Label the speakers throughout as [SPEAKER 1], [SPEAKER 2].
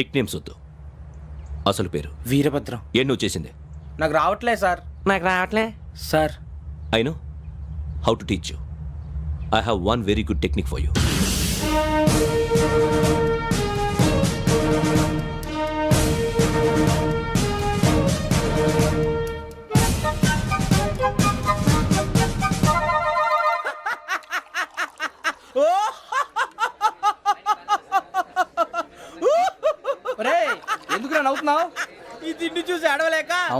[SPEAKER 1] Nick names వద్దు. అసలు పేరు?
[SPEAKER 2] వీరభద్రం.
[SPEAKER 1] ఏ నువ్వు చేసింది?
[SPEAKER 2] నాకు రావట్లే సార్.
[SPEAKER 3] నాకు రావట్లే?
[SPEAKER 2] Sir.
[SPEAKER 1] I know. How to teach you. I have one very good technique for you.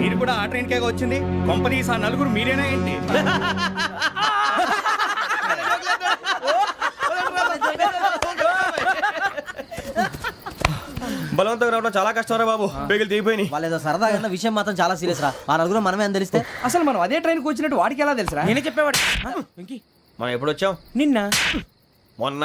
[SPEAKER 4] మీరు కూడా ఆ ట్రైన్ కేగా వచ్చింది? కొంపదీసి ఆ నలుగురు మీరేనా ఏంటి?
[SPEAKER 5] బలవంతంగా రావడం చాలా కష్టం రా బాబు. బేగులు దిగిపోయినాయి.
[SPEAKER 2] వాళ్ళు ఏదో సరదాగా విషయం మాత్రం చాలా సీరియస్ రా. ఆ నలుగురు మనమే అని తెలిస్తే?
[SPEAKER 3] అసలు మనం అదే ట్రైన్కి వచ్చినట్టు వాడికి ఎలా తెలుసురా? నేనే చెప్పేవాడు
[SPEAKER 5] మనం ఎప్పుడు వచ్చాం?
[SPEAKER 3] నిన్న.
[SPEAKER 5] మొన్న.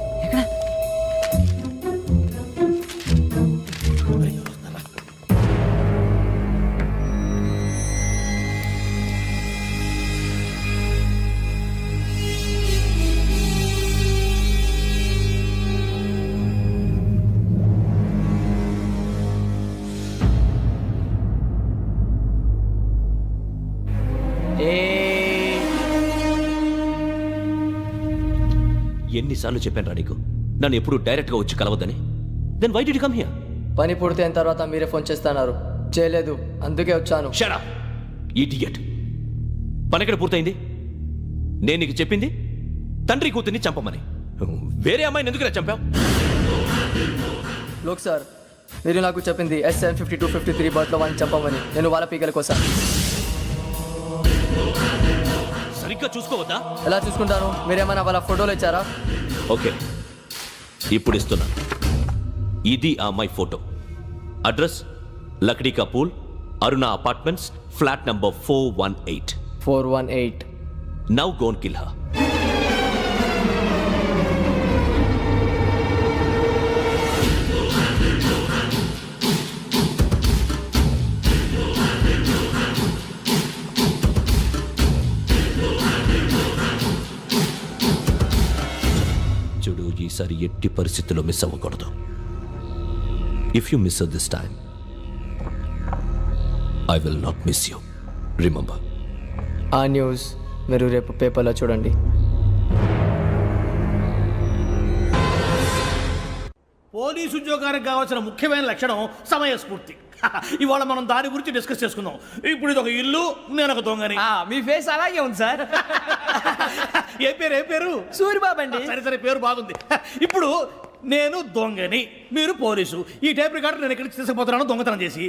[SPEAKER 1] ఎన్నిసార్లు చెప్పాను రా నీకు. నన్ను ఎప్పుడు డైరెక్ట్గా వచ్చి కలవద్దని. Then why did come here
[SPEAKER 6] పని పూర్తయిన తర్వాత మీరే ఫోన్ చేస్తున్నారు. చేయలేదు. అందుకే వచ్చాను.
[SPEAKER 1] షరా ఇడియట్ పని ఎక్కడ పూర్తయింది? నేను నీకు చెప్పింది తండ్రి కూతుర్ని చంపమని. వేరే అమ్మాయిని ఎందుకు చంపావు?
[SPEAKER 6] లోక్ సార్ మీరు నాకు చెప్పింది SN fifty two fifty three బర్త్లో వాళ్ళని చంపమని. నేను వాళ్ళ పీకల కోసం.
[SPEAKER 1] సరిగ్గా చూసుకోవద్దా?
[SPEAKER 6] ఎలా చూసుకుంటాను? మీరేమైనా వాళ్ళ ఫోటోలు ఇచ్చారా?
[SPEAKER 1] ఓకే. ఇప్పుడు ఇస్తున్నా. ఇది ఆ అమ్మాయి photo. Address Lakdi Kapul Aruna apartments flat number four one eight.
[SPEAKER 6] Four one eight.
[SPEAKER 1] Now gonna kill ఎట్టి పరిస్థితుల్లో మిస్ అవ్వకూడదు. If you miss this time I will not miss you remember
[SPEAKER 6] ఆ న్యూస్ మీరు రేపు పేపర్లో చూడండి.
[SPEAKER 7] పోలీసు ఉద్యోగానికి కావాల్సిన ముఖ్యమైన లక్షణం సమయస్ఫూర్తి ఇవాళ మనం దాని గురించి డిస్కస్ చేసుకుందాం. ఇప్పుడు ఇది ఒక ఇల్లు నేను ఒక దొంగని.
[SPEAKER 3] ఆ, మీ ఫేస్ అలాగే ఉంది సార్.
[SPEAKER 7] ఏ పేరు ఏ పేరు?
[SPEAKER 3] సూరిబాబు అండి.
[SPEAKER 7] సరే సరే పేరు బాగుంది. ఇప్పుడు నేను దొంగని. మీరు పోలీసు. ఈ టైప్ రికార్డు నేను ఎక్కడికి తీసుకుపోతున్నాను దొంగతనం చేసి.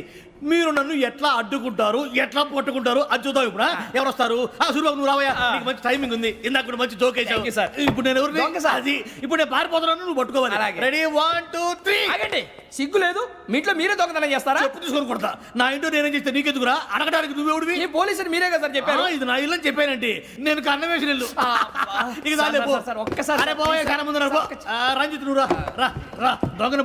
[SPEAKER 7] మీరు నన్ను ఎట్లా అడ్డుకుంటారు? ఎట్లా పట్టుకుంటారు? అది చూద్దాం ఇప్పుడు? ఎవరు వస్తారు ఆ సూర్యబాబు నువ్వు రావయ్యా. నీకు మంచి టైమింగ్ ఉంది. ఇందాక కూడా మంచి జోక్
[SPEAKER 3] sir.
[SPEAKER 7] ఇప్పుడు నేను ఎవరు. అది. ఇప్పుడు నేను పారిపోతున్నాను నువ్వు పట్టుకోవాలి. రెడీ వన్ టూ త్రీ
[SPEAKER 3] ఆగండి. సిగ్గు లేదు. మీ ఇంట్లో మీరే దొంగతనం చేస్తారా?
[SPEAKER 7] చెప్పు తీసుకొని కొడతా. నా ఇంటో నేనేం చేస్తే నీకెందుకురా? అడగడానికి నువ్వెవడివి
[SPEAKER 3] ఈ పోలీసులు మీరే కదా సార్ చెప్పారు.
[SPEAKER 7] ఇది నా ఇల్లు అని చెప్పానండి. నేను కన్న వేసిన ఇల్లు. ఇక.
[SPEAKER 3] సార్, సార్, ఒక్కసారి
[SPEAKER 7] అరే కన్న ముందు రంజిత్ నువ్వు రా. రా రా. దొంగను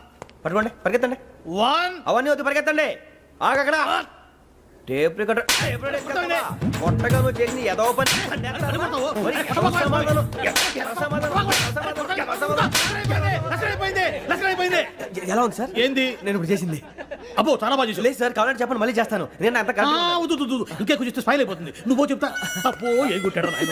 [SPEAKER 5] పట్టుకోండి పరిగెత్తండి.
[SPEAKER 7] వన్
[SPEAKER 5] అవన్నీ వద్దు పరిగెత్తండి. ఆగక్కడ టేప్ రికార్డర్ టేప్ రికార్డర్ ఎక్కడమ్మా? కొత్తగా నువ్వు చేసిన పని? ఎలా ఉంది సార్?
[SPEAKER 7] ఏంది?
[SPEAKER 5] నేను ఇప్పుడు చేసింది.
[SPEAKER 7] అబ్బో చాలా బాగా చేసావు
[SPEAKER 5] లేదు సార్ కావాలంటే చెప్పండి మళ్ళీ చేస్తాను. నేను అంత.
[SPEAKER 7] ఇంకే కొంచెం స్మైల్ అయిపోతుంది. నువ్వు చెప్తా. అప్పో ఏ నాయన.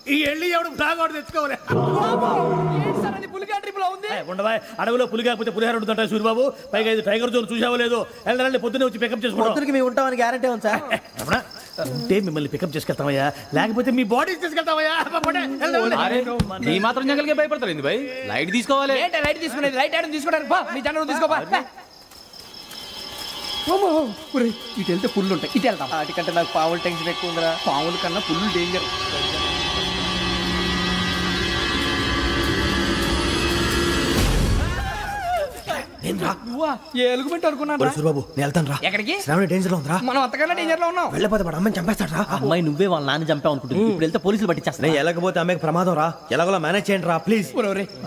[SPEAKER 7] ఈ వెళ్ళి ఎవడు ఒకటి తెచ్చుకోవాలి.
[SPEAKER 3] పులిగా ఉంది?
[SPEAKER 7] ఉండవా? అడవిలో పులి కాకపోతే పులిహార ఉంటుంటా సూరిబాబు పైగా ఇది టైగర్ జోన్ చూసావో లేదో వెళ్ళండి పొద్దున్నే వచ్చి పికప్ చేసుకుంటాం
[SPEAKER 6] పొద్దునకి మేము ఉంటామని గ్యారంటీ ఉంది సార్.
[SPEAKER 7] రమణ, ఉంటే మిమ్మల్ని పికప్ చేసుకెళ్తామయ్యా. లేకపోతే మీ బాడీ తీసుకెళ్తామయ్యా.
[SPEAKER 4] ఈ మాత్రం జంగల్కే భయపడతారు భయ్? లైట్ తీసుకోవాలి.
[SPEAKER 3] ఏంటి లైట్ తీసుకునేది? లైట్ ఆడని తీసుకోవడానికి బా మీ జనరు తీసుకోబా ఇటు వెళ్తే పుల్లు ఉంటాయి. ఇటు వెళ్తాం
[SPEAKER 6] వాటికంటే నాకు పావులు టెన్షన్ ఎక్కువ ఉందిరా.
[SPEAKER 3] పాముల కన్నా పుల్లు డేంజర్ నువ్వా? ఏ ఎలుగుబెట్టి అనుకున్నాను రా.
[SPEAKER 5] సూరిబాబు నేను వెళ్తాను రా.
[SPEAKER 3] ఎక్కడికి?
[SPEAKER 5] శ్రావణి డేంజర్లో ఉందిరా.
[SPEAKER 3] మనం అంతకన్నా డేంజర్లో ఉన్నాం.
[SPEAKER 5] వెళ్ళపోతే వాడు అమ్మని చంపేస్తాడు రా.
[SPEAKER 6] అమ్మాయి నువ్వే వాళ్ళ నాన్న చంపావు అనుకుంటుంది. ఇప్పుడు వెళ్తే పోలీసులు పట్టించేస్తా
[SPEAKER 5] నేను వెళ్ళకపోతే అమ్మకి ప్రమాదం రా. ఎలాగోలా మేనేజ్ చేయండి రా ప్లీజ్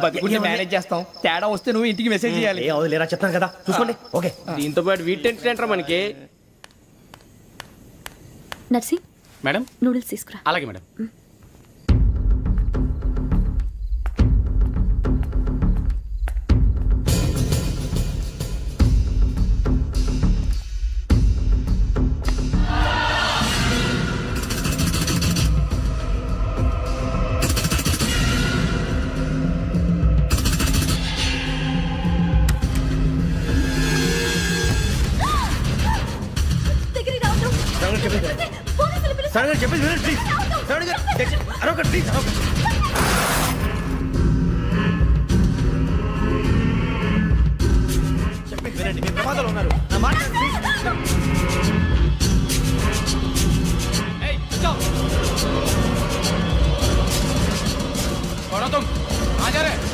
[SPEAKER 3] బతుకుంటే మేనేజ్ చేస్తాం. తేడా వస్తే నువ్వు ఇంటికి మెసేజ్ చేయాలి.
[SPEAKER 5] ఏ అవదు లేరా చెప్తాను కదా. చూసుకోండి. ఓకే.
[SPEAKER 2] దీంతో పాటు వీటి టెన్షన్ ఏంట్రా మనకి.
[SPEAKER 8] నర్సి
[SPEAKER 4] మేడం?
[SPEAKER 8] నూడిల్స్ తీసుకురా.
[SPEAKER 4] అలాగే మేడం.
[SPEAKER 5] ఉన్నారు నా మాట వినండి, ప్లీజ్.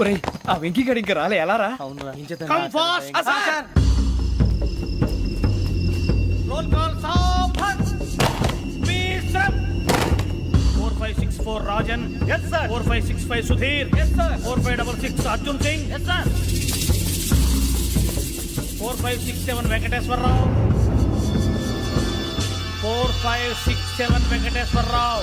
[SPEAKER 4] ఒరేయ్ ఆ వెంకీ గడి ఇంకా రాలే ఎలా రా?
[SPEAKER 7] కమ్ ఫాస్ట్ రోల్ కాల్ సావధాన్ విశ్రమ్ 4564 Rajan! Yes sir. 4565 Sudheer! Yes sir. 4566 Arjun Singh! Yes sir. 4567 Venkateswararao! 4567 Venkateswararao!